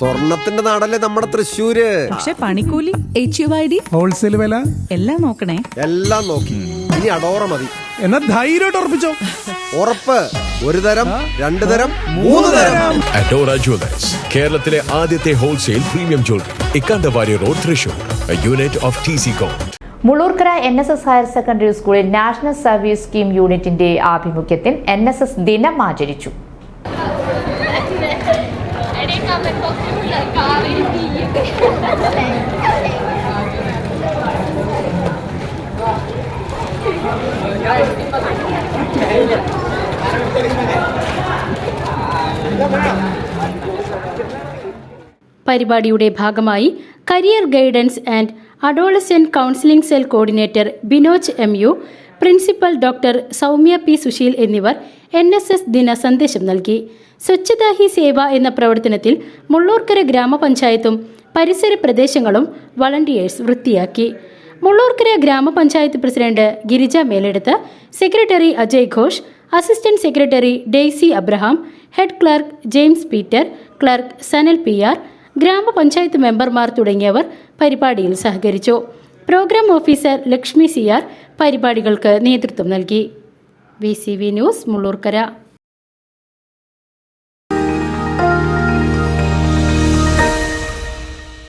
സ്വർണത്തിന്റെ നാടല്ലേ നമ്മുടെ തൃശ്ശൂര്? പക്ഷെ പണിക്കൂലി H U I D wholesale വില? എല്ലാം നോക്കണേ. എല്ലാം നോക്കി. ഇനി അടോറ മതി. എന്നാ ധൈര്യമായിട്ട് ഉറപ്പിച്ചോ? ഉറപ്പ്. ഒരു തരം രണ്ടു തരം മൂന്ന് തരം. അഡോറ ജ്വല്ലേഴ്സ് കേരളത്തിലെ ആദ്യത്തെ wholesale premium jewellery Ikkandavari road Thrissur unit of T C com Mullurkara N S S higher secondary സ്കൂളിൽ നാഷണൽ സർവീസ് സ്കീം യൂണിറ്റിന്റെ ആഭിമുഖ്യത്തിൽ എൻ എസ് എസ് ദിനം ആചരിച്ചു. പരിപാടിയുടെ ഭാഗമായി career guidance and adolescent counselling cell coordinator Binoj M U principal doctor Soumya P Susheel എന്നിവർ N S S ദിന സന്ദേശം നൽകി. സ്വച്ഛതാ ഹി സേവ എന്ന പ്രവർത്തനത്തിൽ മുള്ളൂർക്കര ഗ്രാമപഞ്ചായത്തും പരിസര പ്രദേശങ്ങളും വളണ്ടിയേഴ്സ് വൃത്തിയാക്കി. Mullurkara gramapanchayat president Girija Meledath secretary Ajay Ghosh assistant secretary Daisy Abraham head clerk James Peter clerk Sanal P R gramapanchayat മെമ്പർമാർ തുടങ്ങിയവർ പരിപാടിയിൽ സഹകരിച്ചു. Programme officer Lakshmi C R പരിപാടികൾക്ക് നേതൃത്വം നൽകി. V news Mullurkara.